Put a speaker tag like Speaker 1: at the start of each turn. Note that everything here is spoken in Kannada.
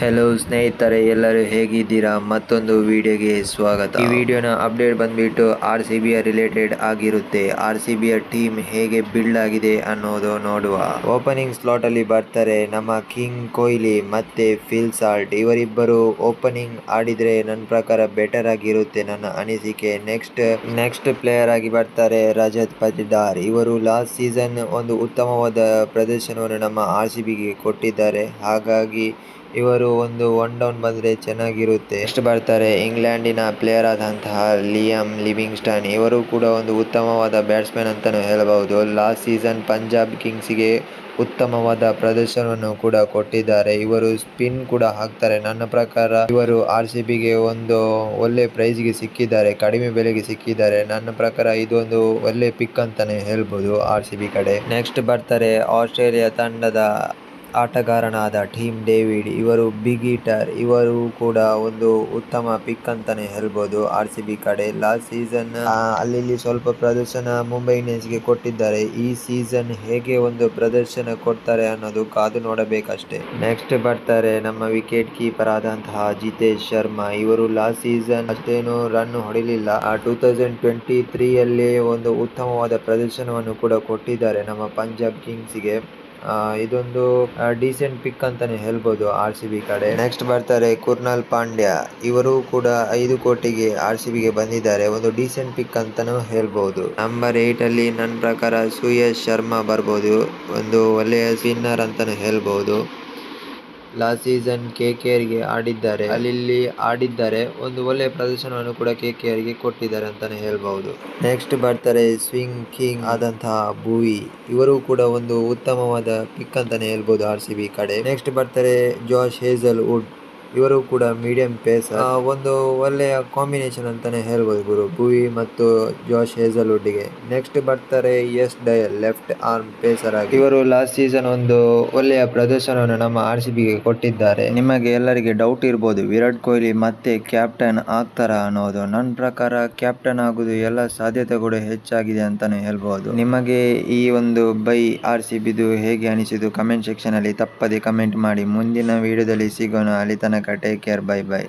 Speaker 1: ಹೆಲೋ ಸ್ನೇಹಿತರೆ, ಎಲ್ಲರೂ ಹೇಗಿದ್ದೀರಾ? ಮತ್ತೊಂದು ವಿಡಿಯೋಗೆ ಸ್ವಾಗತ. ಈ ವಿಡಿಯೋನ ಅಪ್ಡೇಟ್ ಬಂದ್ಬಿಟ್ಟು ಆರ್ ಸಿ ಬಿಯ ರಿಲೇಟೆಡ್ ಆಗಿರುತ್ತೆ. ಆರ್ ಸಿ ಬಿಯ ಟೀಮ್ ಹೇಗೆ ಬಿಲ್ಡ್ ಆಗಿದೆ ಅನ್ನೋದು ನೋಡುವ. ಓಪನಿಂಗ್ ಸ್ಲಾಟ್ ಅಲ್ಲಿ ಬರ್ತಾರೆ ನಮ್ಮ ಕಿಂಗ್ ಕೊಹ್ಲಿ ಮತ್ತೆ ಫಿಲ್ ಸಾಲ್ಟ್ ಇವರಿಬ್ಬರು ಓಪನಿಂಗ್ ಆಡಿದ್ರೆ ನನ್ನ ಪ್ರಕಾರ ಬೆಟರ್ ಆಗಿರುತ್ತೆ ನನ್ನ ಅನಿಸಿಕೆ. ನೆಕ್ಸ್ಟ್ ನೆಕ್ಸ್ಟ್ ಪ್ಲೇಯರ್ ಆಗಿ ಬರ್ತಾರೆ ರಜತ್ ಪಟಿದಾರ್. ಇವರು ಲಾಸ್ಟ್ ಸೀಸನ್ ಒಂದು ಉತ್ತಮವಾದ ಪ್ರದರ್ಶನವನ್ನು ನಮ್ಮ ಆರ್ ಸಿ ಬಿಗೆ ಕೊಟ್ಟಿದ್ದಾರೆ. ಹಾಗಾಗಿ ಇವರು ಒಂದು ಒನ್ ಡೌನ್ ಬಂದರೆ ಚೆನ್ನಾಗಿರುತ್ತೆ. ನೆಕ್ಸ್ಟ್ ಬರ್ತಾರೆ, ಇಂಗ್ಲೆಂಡಿನ ಪ್ಲೇಯರ್ ಆದಂತಹ ಲಿಯಮ್ ಲಿವಿಂಗ್ಸ್ಟನ್ ಇವರು ಕೂಡ ಒಂದು ಉತ್ತಮವಾದ ಬ್ಯಾಟ್ಸ್ಮನ್ ಅಂತಲೂ ಹೇಳಬಹುದು. ಲಾಸ್ಟ್ ಸೀಸನ್ ಪಂಜಾಬ್ ಕಿಂಗ್ಸ್ಗೆ ಉತ್ತಮವಾದ ಪ್ರದರ್ಶನವನ್ನು ಕೂಡ ಕೊಟ್ಟಿದ್ದಾರೆ. ಇವರು ಸ್ಪಿನ್ ಕೂಡ ಹಾಕ್ತಾರೆ. ನನ್ನ ಪ್ರಕಾರ ಇವರು ಆರ್ ಸಿ ಬಿಗೆ ಒಂದು ಒಳ್ಳೆ ಪ್ರೈಸ್ಗೆ ಸಿಕ್ಕಿದ್ದಾರೆ, ಕಡಿಮೆ ಬೆಲೆಗೆ ಸಿಕ್ಕಿದ್ದಾರೆ. ನನ್ನ ಪ್ರಕಾರ ಇದೊಂದು ಒಳ್ಳೆ ಪಿಕ್ ಅಂತಾನೆ ಹೇಳ್ಬೋದು ಆರ್ ಸಿ ಬಿ ಕಡೆ. ನೆಕ್ಸ್ಟ್ ಬರ್ತಾರೆ, ಆಸ್ಟ್ರೇಲಿಯಾ ತಂಡದ ಆಟಗಾರನಾದ ಟೀಮ್ ಡೇವಿಡ್ ಇವರು ಬಿಗ್ ಈಟರ್ ಇವರು ಕೂಡ ಒಂದು ಉತ್ತಮ ಪಿಕ್ ಅಂತಾನೆ ಹೇಳ್ಬೋದು ಆರ್ ಸಿ ಬಿ ಕಡೆ. ಲಾಸ್ಟ್ ಸೀಸನ್ ಅಲ್ಲಿ ಸ್ವಲ್ಪ ಪ್ರದರ್ಶನ ಮುಂಬೈ ಇಂಡಿಯನ್ಸ್ಗೆ ಕೊಟ್ಟಿದ್ದಾರೆ. ಈ ಸೀಸನ್ ಹೇಗೆ ಒಂದು ಪ್ರದರ್ಶನ ಕೊಡ್ತಾರೆ ಅನ್ನೋದು ಕಾದು ನೋಡಬೇಕಷ್ಟೇ. ನೆಕ್ಸ್ಟ್ ಬರ್ತಾರೆ ನಮ್ಮ ವಿಕೆಟ್ ಕೀಪರ್ ಆದಂತಹ ಜಿತೇಶ್ ಶರ್ಮಾ. ಇವರು ಲಾಸ್ಟ್ ಸೀಸನ್ ಅಷ್ಟೇನು ರನ್ ಹೊಡಿಲಿಲ್ಲ. ಟೂ ತೌಸಂಡ್ ಟ್ವೆಂಟಿ ತ್ರೀ ಅಲ್ಲಿ ಒಂದು ಉತ್ತಮವಾದ ಪ್ರದರ್ಶನವನ್ನು ಕೂಡ ಕೊಟ್ಟಿದ್ದಾರೆ ನಮ್ಮ ಪಂಜಾಬ್ ಕಿಂಗ್ಸ್ಗೆ. ಆ, ಇದೊಂದು ಡಿಸೆಂಟ್ ಪಿಕ್ ಅಂತಾನೆ ಹೇಳ್ಬೋದು ಆರ್ ಸಿ ಬಿ ಕಡೆ. ನೆಕ್ಸ್ಟ್ ಬರ್ತಾರೆ ಕುರ್ನಾಲ್ ಪಾಂಡ್ಯ ಇವರು ಕೂಡ ಐದು ಕೋಟಿಗೆ ಆರ್ ಸಿ ಬಿಗೆ ಬಂದಿದ್ದಾರೆ. ಒಂದು ಡಿಸೆಂಟ್ ಪಿಕ್ ಅಂತಾನೂ ಹೇಳ್ಬೋದು. ನಂಬರ್ ಏಟ್ ಅಲ್ಲಿ ನನ್ನ ಪ್ರಕಾರ ಸುಯಶ್ ಶರ್ಮಾ ಬರ್ಬೋದು. ಒಂದು ಒಳ್ಳೆಯ ಸ್ಪಿನ್ನರ್ ಅಂತಾನು ಹೇಳ್ಬೋದು. ಲಾಸ್ಟ್ ಸೀಸನ್ ಕೆ ಕೆ ಆರ್ಗೆ ಆಡಿದ್ದಾರೆ. ಅಲ್ಲಿ ಆಡಿದ್ದಾರೆ ಒಂದು ಒಳ್ಳೆಯ ಪ್ರದರ್ಶನವನ್ನು ಕೂಡ ಕೆ ಕೆ ಆರ್ಗೆ ಕೊಟ್ಟಿದ್ದಾರೆ ಅಂತಾನೆ ಹೇಳ್ಬಹುದು. ನೆಕ್ಸ್ಟ್ ಬರ್ತಾರೆ ಸ್ವಿಂಗ್ ಕಿಂಗ್ ಆದಂತಹ ಭೂವಿ ಇವರು ಕೂಡ ಒಂದು ಉತ್ತಮವಾದ ಪಿಕ್ ಅಂತಾನೆ ಹೇಳ್ಬೋದು ಆರ್ ಸಿ ಬಿ ಕಡೆ. ನೆಕ್ಸ್ಟ್ ಬರ್ತಾರೆ ಜಾಶ್ ಹೇಸಲ್ ವುಡ್ ಇವರು ಕೂಡ ಮೀಡಿಯಂ ಪೇಸ್ ಒಂದು ಒಳ್ಳೆಯ ಕಾಂಬಿನೇಷನ್ ಅಂತಾನೆ ಹೇಳ್ಬೋದು ಗುರು. ಭೂವಿ ಮತ್ತು ಜಾಶ್ ಹೇಸಲ್ವುಡ್ಗೆ ನೆಕ್ಸ್ಟ್ ಬರ್ತಾರೆ Yash Dayal left arm pacer ಆಗಿ. ಇವರು ಲಾಸ್ಟ್ ಸೀಸನ್ ಒಂದು ಒಳ್ಳೆಯ ಪ್ರದರ್ಶನವನ್ನು ನಮ್ಮ ಆರ್ ಸಿ ಬಿಗೆ ಕೊಟ್ಟಿದ್ದಾರೆ. ನಿಮಗೆ ಎಲ್ಲರಿಗೆ ಡೌಟ್ ಇರ್ಬೋದು, ವಿರಾಟ್ ಕೊಹ್ಲಿ ಮತ್ತೆ ಕ್ಯಾಪ್ಟನ್ ಆಗ್ತಾರ ಅನ್ನೋದು. ನನ್ನ ಪ್ರಕಾರ ಕ್ಯಾಪ್ಟನ್ ಆಗೋದು ಎಲ್ಲ ಸಾಧ್ಯತೆಗಳು ಹೆಚ್ಚಾಗಿದೆ ಅಂತಾನೆ ಹೇಳ್ಬೋದು. ನಿಮಗೆ ಈ ಒಂದು ಬೈ ಆರ್ ಸಿ ಬಿದು ಹೇಗೆ ಅನಿಸಿತು ಕಮೆಂಟ್ ಸೆಕ್ಷನ್ ಅಲ್ಲಿ ತಪ್ಪದೆ ಕಮೆಂಟ್ ಮಾಡಿ. ಮುಂದಿನ ವಿಡಿಯೋದಲ್ಲಿ ಸಿಗೋಣ. ಅಲ್ಲಿ ತನಕ ಟೇಕ್ ಕೇರ್ ಬೈ ಬೈ